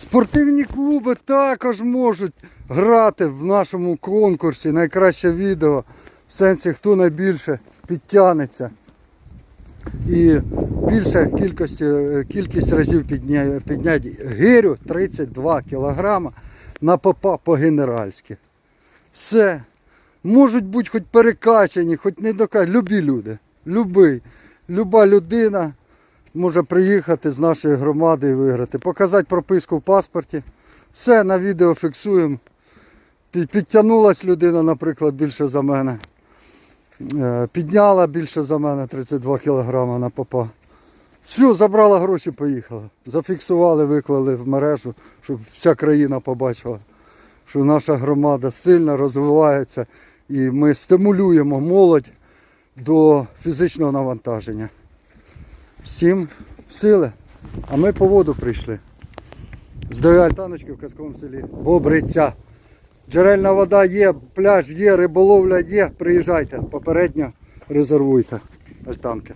Спортивні клуби також можуть грати в нашому конкурсі найкраще відео. В сенсі, хто найбільше підтягнеться. І більша кількість, кількість разів підня, піднять гирю 32 кілограма на попа по-генеральськи. Все. Можуть бути хоч перекачані, хоч не докачані. Любі люди. Любий. Люба людина може приїхати з нашої громади і виграти. Показати прописку в паспорті. Все на відео фіксуємо. Пі- Підтягнулась людина, наприклад, більше за мене. Е, Підняла більше за мене 32 кілограма на попа. Все, забрала гроші, поїхала. Зафіксували, виклали в мережу, щоб вся країна побачила, що наша громада сильно розвивається і ми стимулюємо молодь до фізичного навантаження. Всім сили. А ми по воду прийшли. Здоров'я Альтаночки в казковому селі. Бобриця. Джерельна вода є, пляж є, риболовля є. Приїжджайте, попередньо резервуйте альтанки.